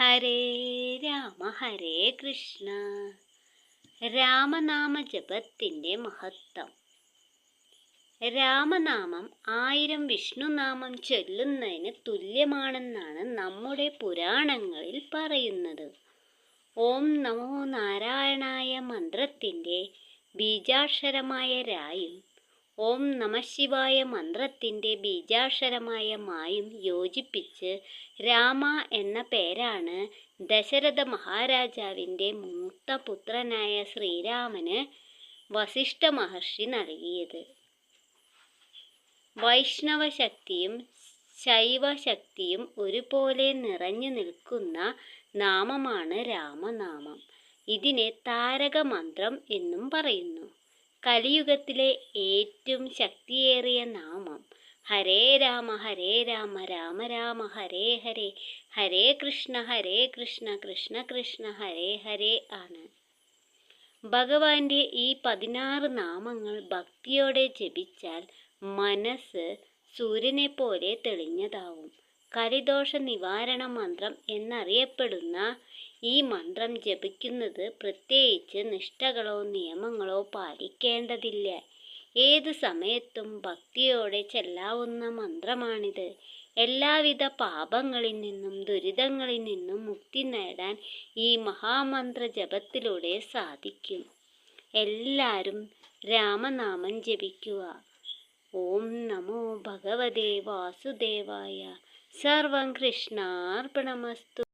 ഹരേ രാമ ഹരേ കൃഷ്ണ. രാമനാമ ജപത്തിന്റെ മഹത്വം. രാമനാമം ആയിരം വിഷ്ണുനാമം ചൊല്ലുന്നതിന് തുല്യമാണെന്നാണ് നമ്മുടെ പുരാണങ്ങളിൽ പറയുന്നത്. ഓം നമോ നാരായണായ മന്ത്രത്തിന്റെ ബീജാക്ഷരമായ രായും ഓം നമശിവായ മന്ത്രത്തിന്റെ ബീജാക്ഷരമായ മായും യോജിപ്പിച്ച് രാമ എന്ന പേരാണ് ദശരഥ മഹാരാജാവിന്റെ മൂത്ത പുത്രനായ ശ്രീരാമന് വസിഷ്ഠ മഹർഷി നൽകിയത്. വൈഷ്ണവ ശക്തിയും ശൈവശക്തിയും ഒരുപോലെ നിറഞ്ഞു നിൽക്കുന്ന നാമമാണ് രാമനാമം. ഇതിനെ താരകമന്ത്രം എന്നും പറയുന്നു. കലിയുഗത്തിലെ ഏറ്റവും ശക്തിയേറിയ നാമം. ഹരേ രാമ ഹരേ രാമ രാമ രാമ ഹരേ ഹരേ. ഹരേ കൃഷ്ണ ഹരേ കൃഷ്ണ കൃഷ്ണ കൃഷ്ണ ഹരേ ഹരേ ആണ്. ഭഗവാന്റെ ഈ പതിനാറ് നാമങ്ങൾ ഭക്തിയോടെ ജപിച്ചാൽ മനസ്സ് സൂര്യനെ പോലെ തെളിഞ്ഞതാവും. കലിദോഷ നിവാരണ മന്ത്രം എന്നറിയപ്പെടുന്ന ഈ മന്ത്രം ജപിക്കുന്നത് പ്രത്യേകിച്ച് നിഷ്ഠകളോ നിയമങ്ങളോ പാലിക്കേണ്ടതില്ല. ഏത് സമയത്തും ഭക്തിയോടെ ചെല്ലാവുന്ന മന്ത്രമാണിത്. എല്ലാവിധ പാപങ്ങളിൽ നിന്നും ദുരിതങ്ങളിൽ നിന്നും മുക്തി നേടാൻ ഈ മഹാമന്ത്ര ജപത്തിലൂടെ സാധിക്കും. എല്ലാവരും രാമനാമം ജപിക്കുക. ഓം നമോ ഭഗവതേ വാസുദേവായ. സർവം കൃഷ്ണാർപ്പണമസ്തു.